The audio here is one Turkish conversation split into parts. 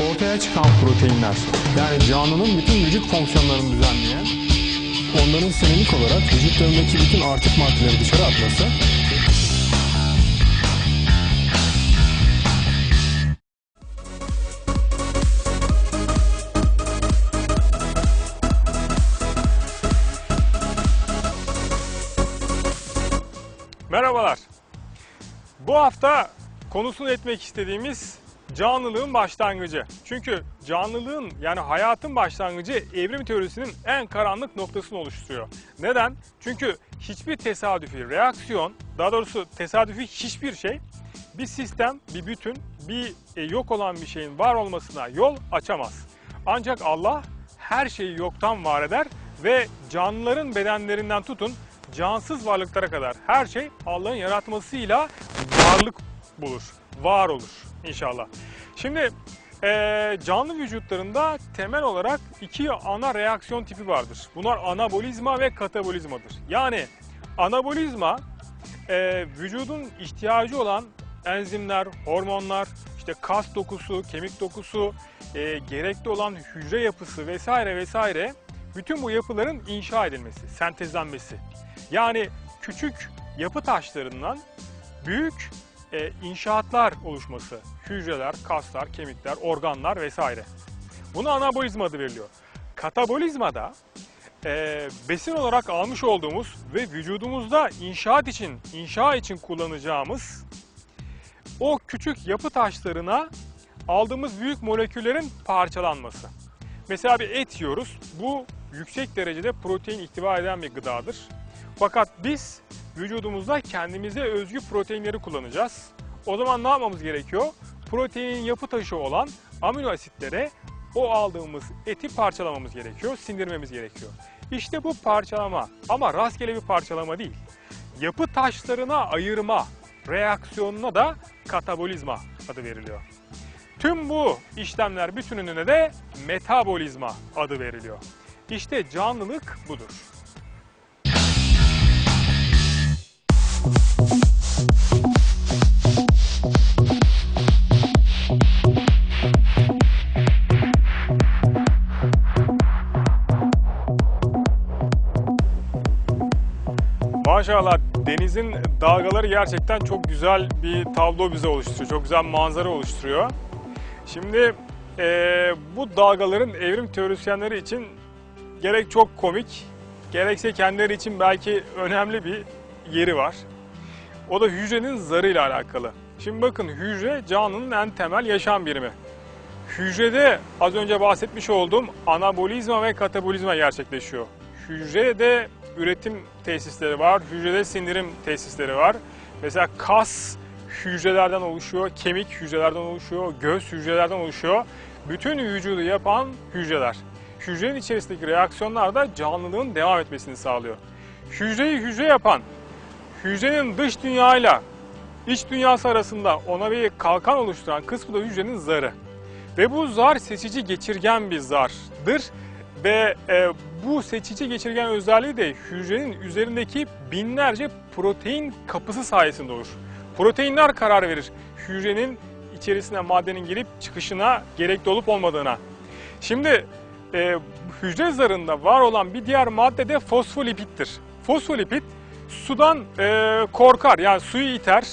ortaya çıkan proteinler yani canlının bütün vücut fonksiyonlarını düzenleyen onların senelik olarak vücutlarındaki bütün artık maddeleri dışarı atması Merhabalar. Bu hafta konusunu etmek istediğimiz canlılığın başlangıcı. Çünkü canlılığın yani hayatın başlangıcı evrim teorisinin en karanlık noktasını oluşturuyor. Neden? Çünkü hiçbir tesadüfi reaksiyon, daha doğrusu tesadüfi hiçbir şey bir sistem, bir bütün, bir e, yok olan bir şeyin var olmasına yol açamaz. Ancak Allah her şeyi yoktan var eder ve canlıların bedenlerinden tutun cansız varlıklara kadar her şey Allah'ın yaratmasıyla varlık bulur, var olur inşallah. Şimdi eee, canlı vücutlarında temel olarak iki ana reaksiyon tipi vardır. Bunlar anabolizma ve katabolizmadır. Yani anabolizma eee, vücudun ihtiyacı olan enzimler, hormonlar, işte kas dokusu, kemik dokusu, eee, gerekli olan hücre yapısı vesaire vesaire bütün bu yapıların inşa edilmesi, sentezlenmesi. Yani küçük yapı taşlarından büyük e, inşaatlar oluşması. Hücreler, kaslar, kemikler, organlar vesaire. Buna anabolizma adı veriliyor. Katabolizmada e, besin olarak almış olduğumuz ve vücudumuzda inşaat için, inşa için kullanacağımız o küçük yapı taşlarına aldığımız büyük moleküllerin parçalanması. Mesela bir et yiyoruz. Bu yüksek derecede protein ihtiva eden bir gıdadır. Fakat biz vücudumuzda kendimize özgü proteinleri kullanacağız. O zaman ne yapmamız gerekiyor? Proteinin yapı taşı olan amino asitlere o aldığımız eti parçalamamız gerekiyor, sindirmemiz gerekiyor. İşte bu parçalama ama rastgele bir parçalama değil. Yapı taşlarına ayırma reaksiyonuna da katabolizma adı veriliyor. Tüm bu işlemler bütününe de metabolizma adı veriliyor. İşte canlılık budur. Maşallah denizin dalgaları gerçekten çok güzel bir tablo bize oluşturuyor. Çok güzel manzara oluşturuyor. Şimdi eee, bu dalgaların evrim teorisyenleri için gerek çok komik, gerekse kendileri için belki önemli bir yeri var. O da hücrenin zarıyla alakalı. Şimdi bakın hücre canlının en temel yaşam birimi. Hücrede az önce bahsetmiş olduğum anabolizma ve katabolizma gerçekleşiyor. Hücrede üretim tesisleri var, hücrede sindirim tesisleri var. Mesela kas hücrelerden oluşuyor, kemik hücrelerden oluşuyor, göz hücrelerden oluşuyor. Bütün vücudu yapan hücreler. Hücrenin içerisindeki reaksiyonlar da canlılığın devam etmesini sağlıyor. Hücreyi hücre yapan, hücrenin dış dünyayla iç dünyası arasında ona bir kalkan oluşturan kısmı da hücrenin zarı. Ve bu zar seçici geçirgen bir zardır ve e, bu seçici geçirgen özelliği de hücrenin üzerindeki binlerce protein kapısı sayesinde olur. Proteinler karar verir hücrenin içerisine maddenin girip çıkışına gerekli olup olmadığına. Şimdi e, hücre zarında var olan bir diğer madde de fosfolipittir. Fosfolipid sudan e, korkar yani suyu iter,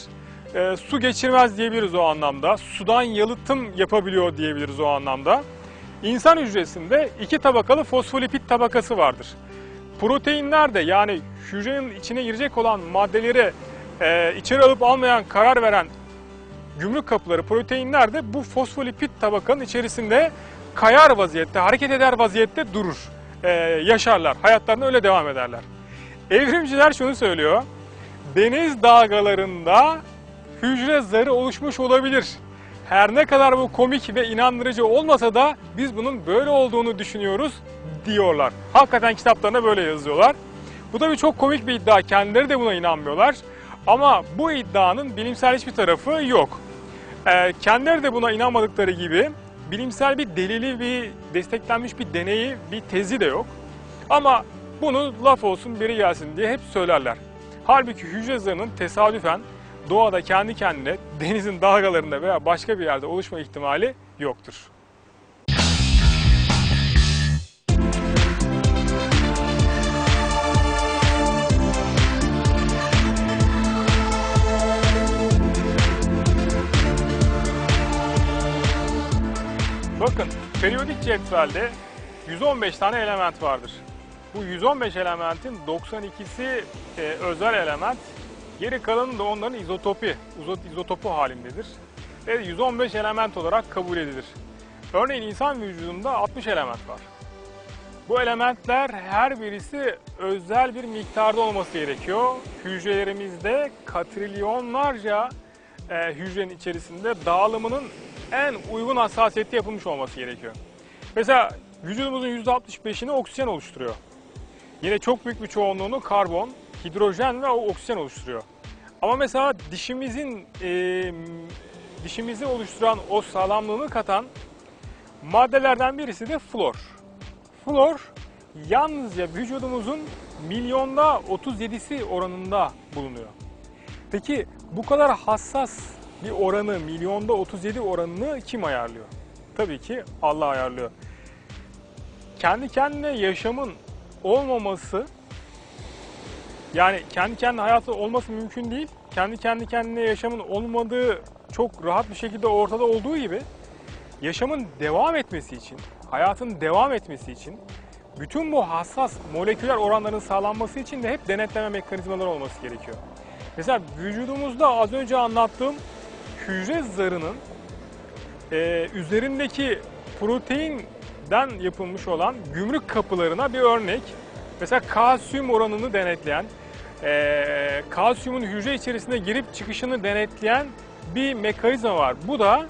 e, su geçirmez diyebiliriz o anlamda. Sudan yalıtım yapabiliyor diyebiliriz o anlamda. İnsan hücresinde iki tabakalı fosfolipid tabakası vardır. Proteinler de yani hücrenin içine girecek olan maddeleri e, içeri alıp almayan karar veren gümrük kapıları proteinler de bu fosfolipid tabakanın içerisinde kayar vaziyette, hareket eder vaziyette durur. E, yaşarlar, hayatlarına öyle devam ederler. Evrimciler şunu söylüyor. Deniz dalgalarında hücre zarı oluşmuş olabilir. Her ne kadar bu komik ve inandırıcı olmasa da biz bunun böyle olduğunu düşünüyoruz diyorlar. Hakikaten kitaplarına böyle yazıyorlar. Bu da bir çok komik bir iddia. Kendileri de buna inanmıyorlar. Ama bu iddianın bilimsel hiçbir tarafı yok. Ee, kendileri de buna inanmadıkları gibi bilimsel bir delili, bir desteklenmiş bir deneyi, bir tezi de yok. Ama bunu laf olsun biri gelsin diye hep söylerler. Halbuki hücre zarının tesadüfen doğada kendi kendine denizin dalgalarında veya başka bir yerde oluşma ihtimali yoktur. Bakın periyodik cetvelde 115 tane element vardır. Bu 115 elementin 92'si e, özel element, geri kalanı da onların izotopi, izo- izotopu halindedir. Ve 115 element olarak kabul edilir. Örneğin insan vücudunda 60 element var. Bu elementler her birisi özel bir miktarda olması gerekiyor. Hücrelerimizde katrilyonlarca e, hücrenin içerisinde dağılımının en uygun hassasiyette yapılmış olması gerekiyor. Mesela vücudumuzun %65'ini oksijen oluşturuyor. Yine çok büyük bir çoğunluğunu karbon, hidrojen ve oksijen oluşturuyor. Ama mesela dişimizin e, dişimizi oluşturan o sağlamlığını katan maddelerden birisi de flor. Flor yalnızca vücudumuzun milyonda 37'si oranında bulunuyor. Peki bu kadar hassas bir oranı, milyonda 37 oranını kim ayarlıyor? Tabii ki Allah ayarlıyor. Kendi kendine yaşamın olmaması, yani kendi kendine hayatı olması mümkün değil. Kendi kendi kendine yaşamın olmadığı çok rahat bir şekilde ortada olduğu gibi yaşamın devam etmesi için, hayatın devam etmesi için bütün bu hassas moleküler oranların sağlanması için de hep denetleme mekanizmaları olması gerekiyor. Mesela vücudumuzda az önce anlattığım hücre zarının e, üzerindeki proteinden yapılmış olan gümrük kapılarına bir örnek. Mesela kalsiyum oranını denetleyen, e, kalsiyumun hücre içerisine girip çıkışını denetleyen bir mekanizma var. Bu da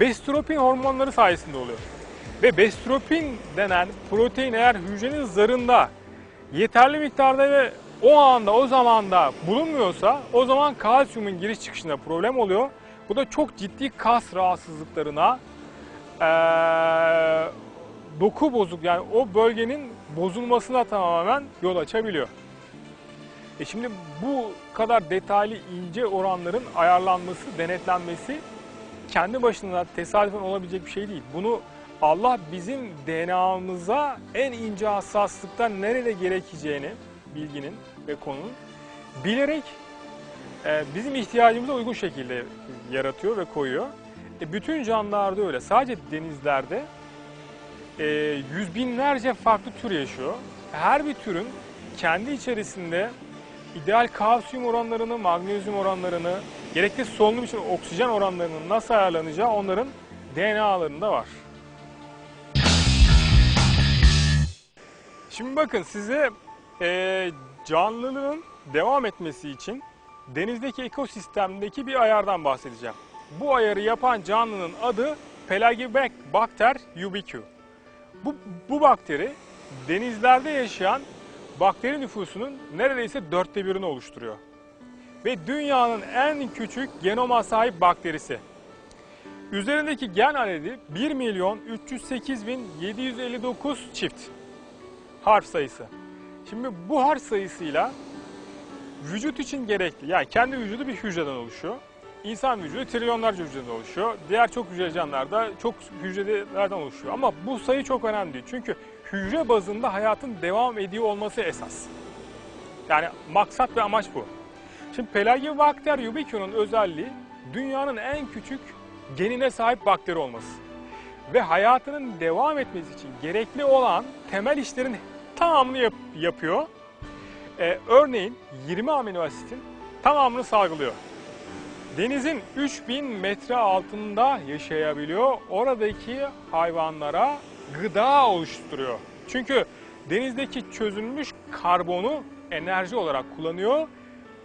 bestropin hormonları sayesinde oluyor. Ve bestropin denen protein eğer hücrenin zarında yeterli miktarda ve o anda o zamanda bulunmuyorsa o zaman kalsiyumun giriş çıkışında problem oluyor. Bu da çok ciddi kas rahatsızlıklarına, eee, doku bozuk yani o bölgenin bozulmasına tamamen yol açabiliyor. E şimdi bu kadar detaylı ince oranların ayarlanması, denetlenmesi kendi başına tesadüfen olabilecek bir şey değil. Bunu Allah bizim DNA'mıza en ince hassaslıkta nerede gerekeceğini bilginin ve konunun bilerek e, bizim ihtiyacımıza uygun şekilde yaratıyor ve koyuyor. E, bütün canlılarda öyle. Sadece denizlerde e, yüz binlerce farklı tür yaşıyor. Her bir türün kendi içerisinde ideal kalsiyum oranlarını, magnezyum oranlarını, gerekli solunum için oksijen oranlarının nasıl ayarlanacağı onların DNA'larında var. Şimdi bakın size e, canlılığın devam etmesi için denizdeki ekosistemdeki bir ayardan bahsedeceğim. Bu ayarı yapan canlının adı Pelagibacter ubique. Bu, bu bakteri denizlerde yaşayan bakteri nüfusunun neredeyse dörtte birini oluşturuyor. Ve dünyanın en küçük genoma sahip bakterisi. Üzerindeki gen adedi 1 milyon 308 bin 759 çift harf sayısı. Şimdi bu harf sayısıyla vücut için gerekli, yani kendi vücudu bir hücreden oluşuyor. İnsan vücudu trilyonlarca hücreden oluşuyor. Diğer çok hücreli canlılar da çok hücrelerden oluşuyor. Ama bu sayı çok önemli değil. Çünkü hücre bazında hayatın devam ediyor olması esas. Yani maksat ve amaç bu. Şimdi Pelagibacter ubique'nun özelliği dünyanın en küçük genine sahip bakteri olması. Ve hayatının devam etmesi için gerekli olan temel işlerin tamamını yap- yapıyor. Ee, örneğin 20 amino asitin tamamını salgılıyor. Denizin 3000 metre altında yaşayabiliyor. Oradaki hayvanlara gıda oluşturuyor. Çünkü denizdeki çözülmüş karbonu enerji olarak kullanıyor,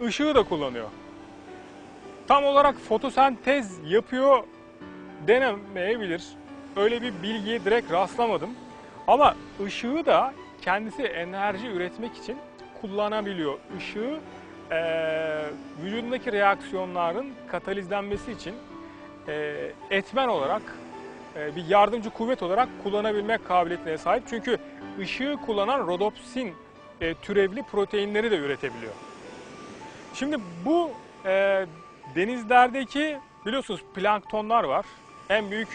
ışığı da kullanıyor. Tam olarak fotosentez yapıyor denemeyebilir. Öyle bir bilgiye direkt rastlamadım. Ama ışığı da kendisi enerji üretmek için kullanabiliyor. Işığı eee vücudundaki reaksiyonların katalizlenmesi için eee, etmen olarak eee, bir yardımcı kuvvet olarak kullanabilmek kabiliyetine sahip. Çünkü ışığı kullanan rodopsin eee, türevli proteinleri de üretebiliyor. Şimdi bu eee, denizlerdeki biliyorsunuz planktonlar var. En büyük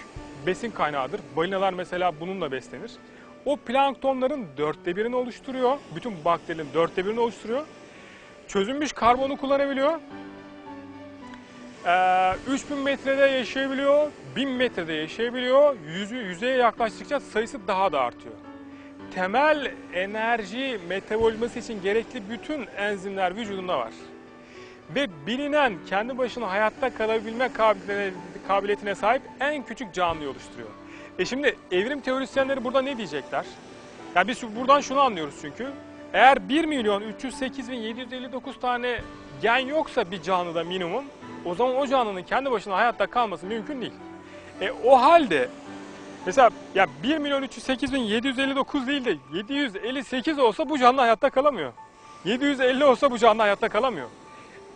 besin kaynağıdır. Balinalar mesela bununla beslenir. O planktonların dörtte birini oluşturuyor. Bütün bakterilerin dörtte birini oluşturuyor. Çözünmüş karbonu kullanabiliyor. Ee, 3000 metrede yaşayabiliyor, 1000 metrede yaşayabiliyor. Yüzü, yüzeye yaklaştıkça sayısı daha da artıyor. Temel enerji metabolizması için gerekli bütün enzimler vücudunda var. Ve bilinen kendi başına hayatta kalabilme kabiliyetine, sahip en küçük canlıyı oluşturuyor. E şimdi evrim teorisyenleri burada ne diyecekler? Yani biz buradan şunu anlıyoruz çünkü. Eğer 1 milyon 308 bin 759 tane gen yoksa bir canlıda minimum, o zaman o canlının kendi başına hayatta kalması mümkün değil. E o halde mesela ya 1 milyon 308 bin 759 değil de 758 olsa bu canlı hayatta kalamıyor. 750 olsa bu canlı hayatta kalamıyor.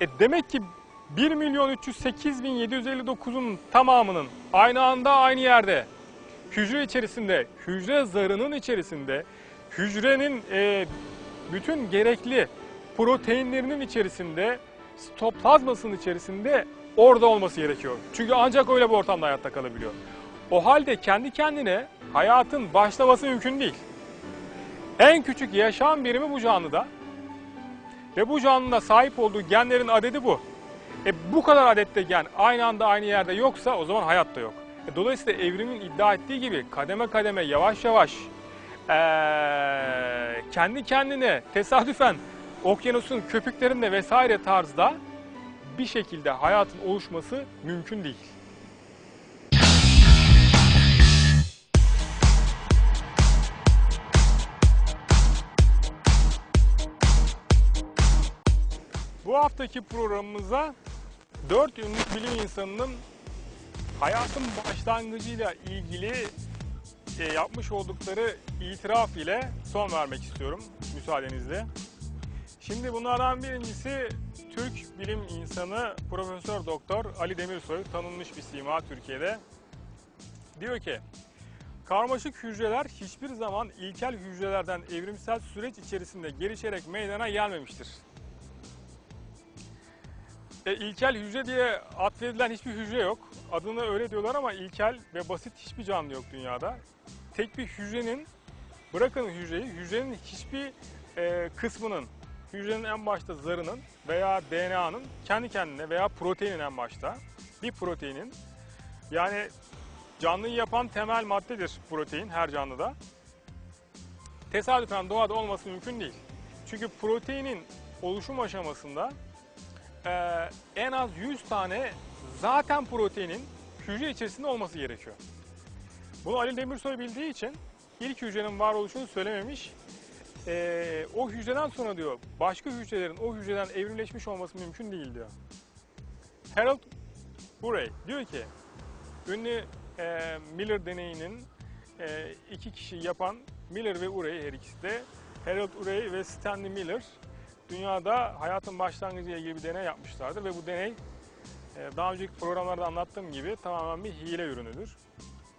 E demek ki 1 milyon 308 bin 759'un tamamının aynı anda aynı yerde hücre içerisinde, hücre zarının içerisinde, hücrenin e, bütün gerekli proteinlerinin içerisinde, sitoplazmasının içerisinde orada olması gerekiyor. Çünkü ancak öyle bir ortamda hayatta kalabiliyor. O halde kendi kendine hayatın başlaması mümkün değil. En küçük yaşam birimi bu canlıda ve bu canlının sahip olduğu genlerin adedi bu. E bu kadar adette gen aynı anda aynı yerde yoksa o zaman hayat da yok. E, dolayısıyla evrimin iddia ettiği gibi kademe kademe yavaş yavaş eee, kendi kendine tesadüfen okyanusun köpüklerinde vesaire tarzda bir şekilde hayatın oluşması mümkün değil. Bu haftaki programımıza 4 ünlü bilim insanının hayatın başlangıcıyla ilgili e, yapmış oldukları itiraf ile son vermek istiyorum müsaadenizle. Şimdi bunlardan birincisi Türk bilim insanı Profesör Doktor Ali Demirsoy tanınmış bir sima Türkiye'de. Diyor ki karmaşık hücreler hiçbir zaman ilkel hücrelerden evrimsel süreç içerisinde gelişerek meydana gelmemiştir. E, ilkel hücre diye atfedilen hiçbir hücre yok. Adını öyle diyorlar ama ilkel ve basit hiçbir canlı yok dünyada. Tek bir hücrenin, bırakın hücreyi, hücrenin hiçbir e, kısmının, hücrenin en başta zarının veya DNA'nın kendi kendine veya proteinin en başta bir proteinin yani canlıyı yapan temel maddedir protein her canlıda. Tesadüfen doğada olması mümkün değil. Çünkü proteinin oluşum aşamasında ee, en az 100 tane zaten proteinin hücre içerisinde olması gerekiyor. Bunu Ali Demirsoy bildiği için ilk hücrenin varoluşunu söylememiş. Ee, o hücreden sonra diyor başka hücrelerin o hücreden evrimleşmiş olması mümkün değil diyor. Harold Urey diyor ki ünlü e, Miller deneyinin e, iki kişi yapan Miller ve Urey her ikisi de Harold Urey ve Stanley Miller dünyada hayatın başlangıcı ile ilgili bir deney yapmışlardır ve bu deney e, daha önceki programlarda anlattığım gibi tamamen bir hile ürünüdür.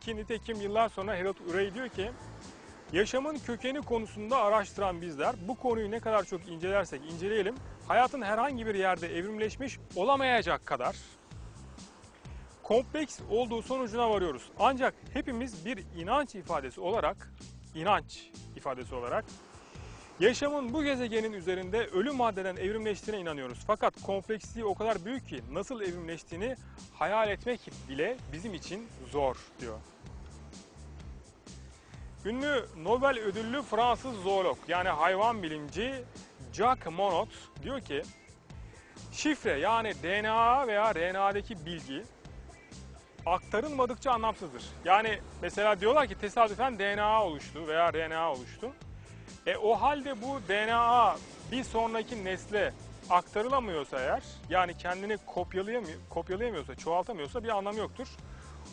Ki nitekim yıllar sonra Harold Urey diyor ki yaşamın kökeni konusunda araştıran bizler bu konuyu ne kadar çok incelersek inceleyelim hayatın herhangi bir yerde evrimleşmiş olamayacak kadar kompleks olduğu sonucuna varıyoruz. Ancak hepimiz bir inanç ifadesi olarak inanç ifadesi olarak Yaşamın bu gezegenin üzerinde ölü maddeden evrimleştiğine inanıyoruz. Fakat kompleksliği o kadar büyük ki nasıl evrimleştiğini hayal etmek bile bizim için zor diyor. Ünlü Nobel ödüllü Fransız zoolog yani hayvan bilimci Jacques Monod diyor ki şifre yani DNA veya RNA'daki bilgi aktarılmadıkça anlamsızdır. Yani mesela diyorlar ki tesadüfen DNA oluştu veya RNA oluştu. E o halde bu DNA bir sonraki nesle aktarılamıyorsa eğer, yani kendini kopyalayamıyor, kopyalayamıyorsa, çoğaltamıyorsa bir anlamı yoktur.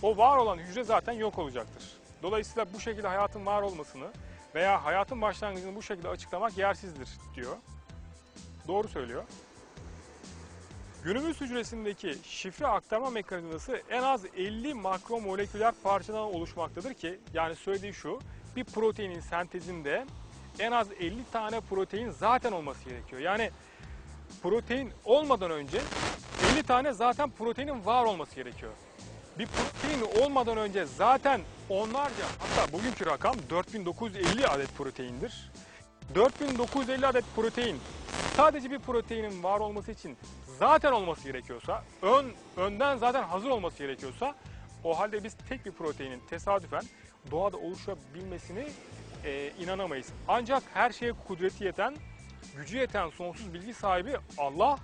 O var olan hücre zaten yok olacaktır. Dolayısıyla bu şekilde hayatın var olmasını veya hayatın başlangıcını bu şekilde açıklamak yersizdir diyor. Doğru söylüyor. Günümüz hücresindeki şifre aktarma mekanizması en az 50 makromoleküler parçadan oluşmaktadır ki yani söylediği şu bir proteinin sentezinde en az 50 tane protein zaten olması gerekiyor. Yani protein olmadan önce 50 tane zaten proteinin var olması gerekiyor. Bir protein olmadan önce zaten onlarca hatta bugünkü rakam 4950 adet proteindir. 4950 adet protein sadece bir proteinin var olması için zaten olması gerekiyorsa, ön önden zaten hazır olması gerekiyorsa o halde biz tek bir proteinin tesadüfen doğada oluşabilmesini e, inanamayız. Ancak her şeye kudreti yeten, gücü yeten sonsuz bilgi sahibi Allah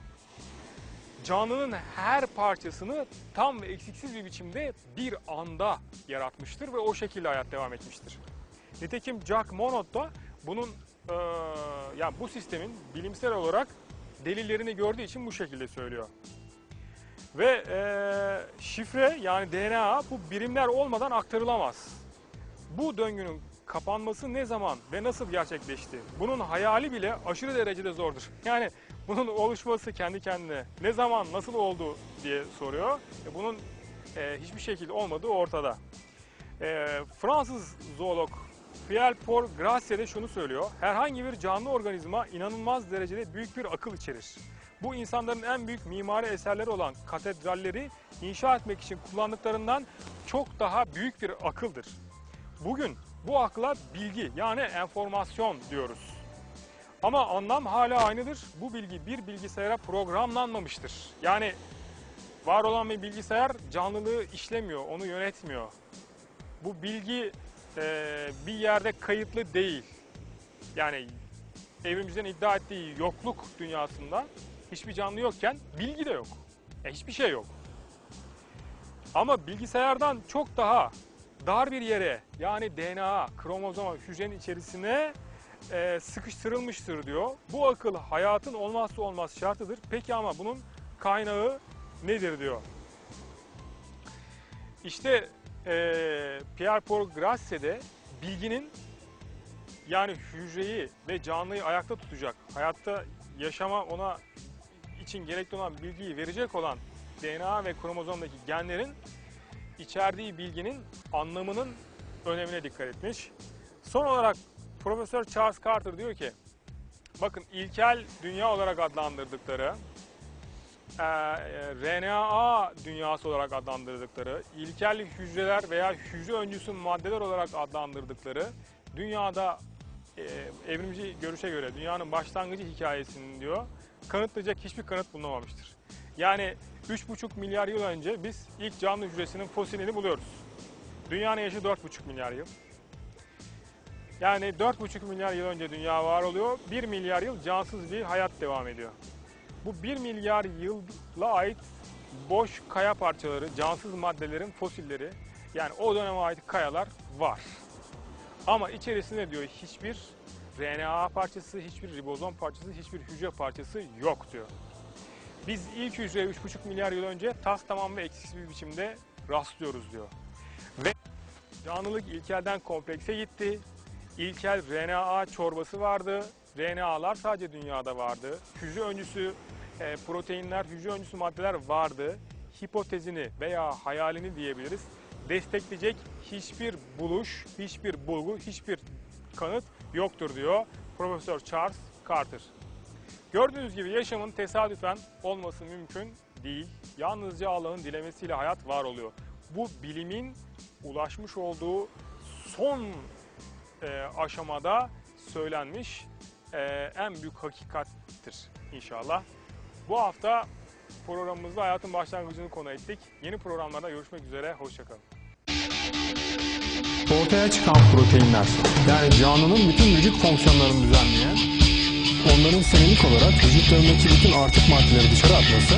canlının her parçasını tam ve eksiksiz bir biçimde bir anda yaratmıştır ve o şekilde hayat devam etmiştir. Nitekim Jack Monod da bunun eee yani bu sistemin bilimsel olarak delillerini gördüğü için bu şekilde söylüyor. Ve eee, şifre yani DNA bu birimler olmadan aktarılamaz. Bu döngünün kapanması ne zaman ve nasıl gerçekleşti? Bunun hayali bile aşırı derecede zordur. Yani bunun oluşması kendi kendine ne zaman nasıl oldu diye soruyor. E, bunun e, hiçbir şekilde olmadığı ortada. E, Fransız zoolog Pierre Paul Gracier de şunu söylüyor. Herhangi bir canlı organizma inanılmaz derecede büyük bir akıl içerir. Bu insanların en büyük mimari eserleri olan katedralleri inşa etmek için kullandıklarından çok daha büyük bir akıldır. Bugün bu akla bilgi yani enformasyon diyoruz. Ama anlam hala aynıdır. Bu bilgi bir bilgisayara programlanmamıştır. Yani var olan bir bilgisayar canlılığı işlemiyor, onu yönetmiyor. Bu bilgi eee, bir yerde kayıtlı değil. Yani evrimciden iddia ettiği yokluk dünyasında hiçbir canlı yokken bilgi de yok. E, hiçbir şey yok. Ama bilgisayardan çok daha dar bir yere yani DNA, kromozoma, hücrenin içerisine e, sıkıştırılmıştır diyor. Bu akıl hayatın olmazsa olmaz şartıdır. Peki ama bunun kaynağı nedir diyor. İşte e, Pierre Paul Grasse de bilginin yani hücreyi ve canlıyı ayakta tutacak, hayatta yaşama ona için gerekli olan bilgiyi verecek olan DNA ve kromozomdaki genlerin içerdiği bilginin anlamının önemine dikkat etmiş. Son olarak Profesör Charles Carter diyor ki, bakın ilkel dünya olarak adlandırdıkları, e, e, RNA dünyası olarak adlandırdıkları, ilkel hücreler veya hücre öncüsü maddeler olarak adlandırdıkları dünyada e, evrimci görüşe göre dünyanın başlangıcı hikayesinin diyor kanıtlayacak hiçbir kanıt bulunamamıştır. Yani 3,5 milyar yıl önce biz ilk canlı hücresinin fosilini buluyoruz. Dünyanın yaşı 4,5 milyar yıl. Yani 4,5 milyar yıl önce dünya var oluyor. 1 milyar yıl cansız bir hayat devam ediyor. Bu 1 milyar yıla ait boş kaya parçaları, cansız maddelerin fosilleri yani o döneme ait kayalar var. Ama içerisinde diyor hiçbir RNA parçası, hiçbir ribozom parçası, hiçbir hücre parçası yok diyor. Biz ilk hücreye 3,5 milyar yıl önce tas tamam ve eksiksiz bir biçimde rastlıyoruz diyor. Ve canlılık ilkelden komplekse gitti. İlkel RNA çorbası vardı. RNA'lar sadece dünyada vardı. Hücre öncüsü e, proteinler, hücre öncüsü maddeler vardı. Hipotezini veya hayalini diyebiliriz. Destekleyecek hiçbir buluş, hiçbir bulgu, hiçbir kanıt yoktur diyor Profesör Charles Carter. Gördüğünüz gibi yaşamın tesadüfen olması mümkün değil. Yalnızca Allah'ın dilemesiyle hayat var oluyor. Bu bilimin ulaşmış olduğu son e, aşamada söylenmiş e, en büyük hakikattir inşallah. Bu hafta programımızda hayatın başlangıcını konu ettik. Yeni programlarda görüşmek üzere, hoşçakalın. Ortaya çıkan proteinler yani canlının bütün vücut fonksiyonlarını düzenleyen onların senelik olarak vücutlarındaki bütün artık maddeleri dışarı atması